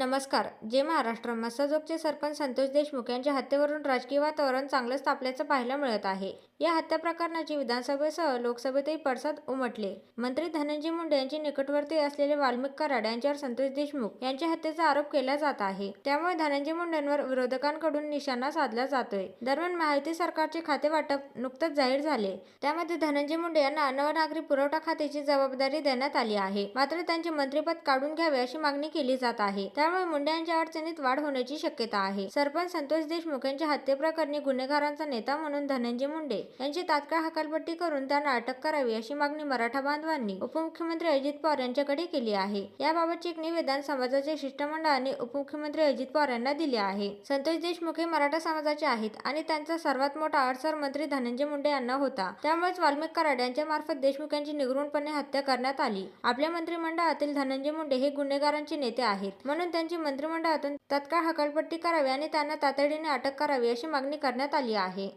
नमस्कार. जे महाराष्ट्र मसाजोगचे सरपंच संतोष देशमुख यांच्या हत्येवरून राजकीय वातावरण चांगलंच तापल्याचं पाहायला मिळत आहे. या हत्या प्रकरणाची विधानसभेसह लोकसभेतही पडसाद उमटले. मंत्री धनंजय मुंडे यांचे निकटवर्ती असलेले वाल्मिक कराड यांच्यावर संतोष देशमुख यांच्या हत्येचा आरोप केला जात आहे. त्यामुळे धनंजय मुंडेंवर विरोधकांकडून निशाणा साधला जातोय. दरम्यान माहिती सरकारचे खाते वाटप नुकतंच जाहीर झाले. त्यामध्ये धनंजय मुंडे यांना अन्न व नागरी पुरवठा खात्याची जबाबदारी देण्यात आली आहे. मात्र त्यांचे मंत्रिपद काढून घ्यावे अशी मागणी केली जात आहे. त्यामुळे मुंडे यांच्या अडचणीत वाढ होण्याची शक्यता आहे. सरपंच संतोष देशमुख यांच्या हत्येप्रकरणी गुन्हेगारांचा नेता म्हणून धनंजय मुंडे यांची तात्काळ हकालपट्टी करून त्यांना अटक करावी अशी मागणी मराठा बांधवांनी उपमुख्यमंत्री अजित पवार यांच्याकडे केली आहे. याबाबतचे एक निवेदन समाजाच्या शिष्टमंडळाने उपमुख्यमंत्री अजित पवार यांना दिले आहे. संतोष देशमुख हे मराठा समाजाचे आहेत आणि त्यांचा सर्वात मोठा अडसर मंत्री धनंजय मुंडे यांना होता. त्यामुळेच वाल्मिक कराड यांच्या मार्फत देशमुख यांची निगरूनपणे हत्या करण्यात आली. आपल्या मंत्रिमंडळातील धनंजय मुंडे हे गुन्हेगारांचे नेते आहेत. म्हणून त्यांची मंत्रिमंडळातून तत्काळ हकालपट्टी करावी आणि त्यांना तातडीने अटक करावी अशी मागणी करण्यात आली आहे.